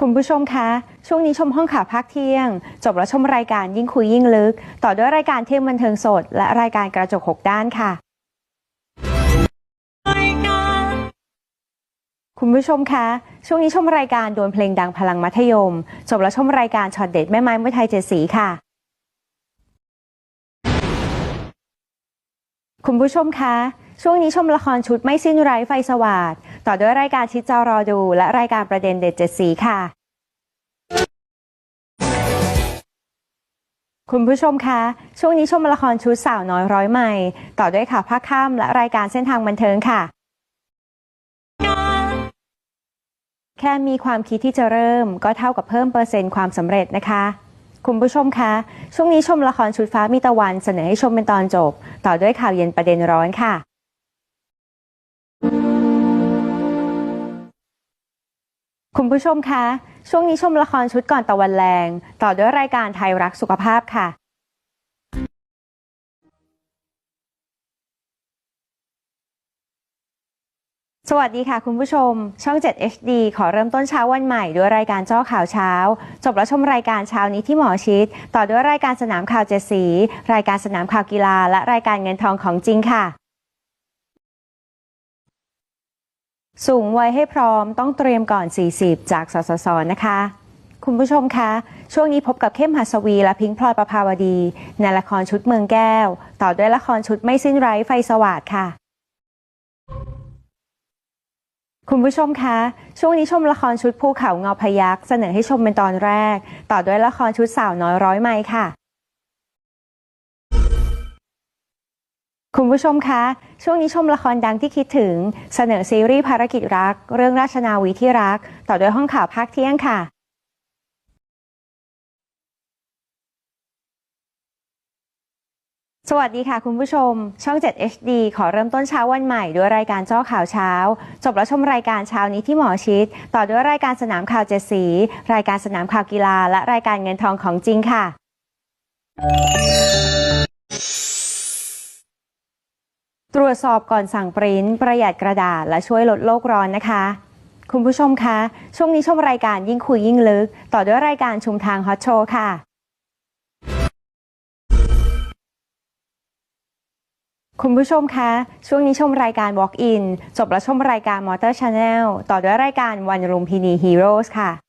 คุณผู้ชมคะ ช่วงนี้ชมห้องข่าวภาคเที่ยง จบแล้วชมรายการยิ่งคุยยิ่งลึก ต่อด้วยรายการเที่ยงบันเทิงสด และรายการกระจกหกด้านค่ะ คุณผู้ชมคะ ช่วงนี้ชมรายการดวลเพลงดังพลังมัธยม จบแล้วชมรายการช็อตเด็ดแม่ไม้มวยไทยเจ็ดสีค่ะ คุณผู้ชมคะ ช่วงนี้ชมละครชุดไม่สิ้นไร้ไฟสวาด ต่อด้วยรายการชิดจอรอดู และรายการประเด็นเด็ดเจ็ดสีค่ะ คุณผู้ชมคะ ช่วงนี้ชมละครชุดสาวน้อยร้อยใหม่ ต่อด้วยข่าวภาคค่ำและรายการเส้นทางบันเทิงค่ะ แค่มีความคิดที่จะเริ่ม ก็เท่ากับเพิ่มเปอร์เซ็นต์ความสำเร็จนะคะคุณผู้ชมคะ ช่วงนี้ชมละครชุดฟ้ามีตะวันเสนอให้ชมเป็นตอนจบ ต่อด้วยข่าวเย็นประเด็นร้อนค่ะ คุณผู้ชมคะ ช่วงนี้ชมละครชุดก่อนตะวันแรง ต่อด้วยรายการไทยรักสุขภาพค่ะสวัสดีค่ะคุณผู้ชม ช่อง 7 HD ขอเริ่มต้นเช้าวันใหม่ด้วยรายการเจ้าข่าวเช้า จบแล้วชมรายการเช้านี้ที่หมอชิด ต่อด้วยรายการสนามข่าวเจสี รายการสนามข่าวกีฬา และรายการเงินทองของจริงค่ะ สูงวัยให้พร้อมต้องเตรียมก่อน 40 จากสสส นะคะ คุณผู้ชมคะ ช่วงนี้พบกับเข้มหัสวีและพิงพลอยประภาวดี ในละครชุดเมืองแก้ว ต่อด้วยละครชุดไม่สิ้นไร้ไฟสวาดค่ะ คุณผู้ชมคะ ช่วงนี้ชมละครชุดภูเขาเงาพยักเสนอให้ชมเป็นตอนแรก ต่อด้วยละครชุดสาวน้อยร้อยไม้ค่ะ คุณผู้ชมคะ ช่วงนี้ชมละครดังที่คิดถึงเสนอซีรีส์ภารกิจรัก เรื่องราชนาวีที่รัก ต่อด้วยห้องข่าวภาคเที่ยงค่ะ สวัสดีค่ะคุณผู้ชม ช่อง 7 HD ขอเริ่มต้นเช้าวันใหม่ด้วยรายการจ้าข่าวเช้า จบแล้วชมรายการเช้านี้ที่หมอชิด ต่อด้วยรายการสนามข่าวเจ็ดสี รายการสนามข่าวกีฬา และรายการเงินทองของจริงค่ะ วจสอบก่อนสั่งปริ้นประหยัดกระดาษและช่วยลดโลกร้อนนะคะ คุณผู้ชมคะ ช่วงนี้ชมรายการยิ่งคุยยิ่งลึก ต่อด้วยรายการชุมทางฮอตโชว์ค่ะ คุณผู้ชมคะ ช่วงนี้ชมรายการ Walk In จบแล้วชมรายการ Motor Channel ต่อด้วยรายการวันรุมพินี Heroes ค่ะ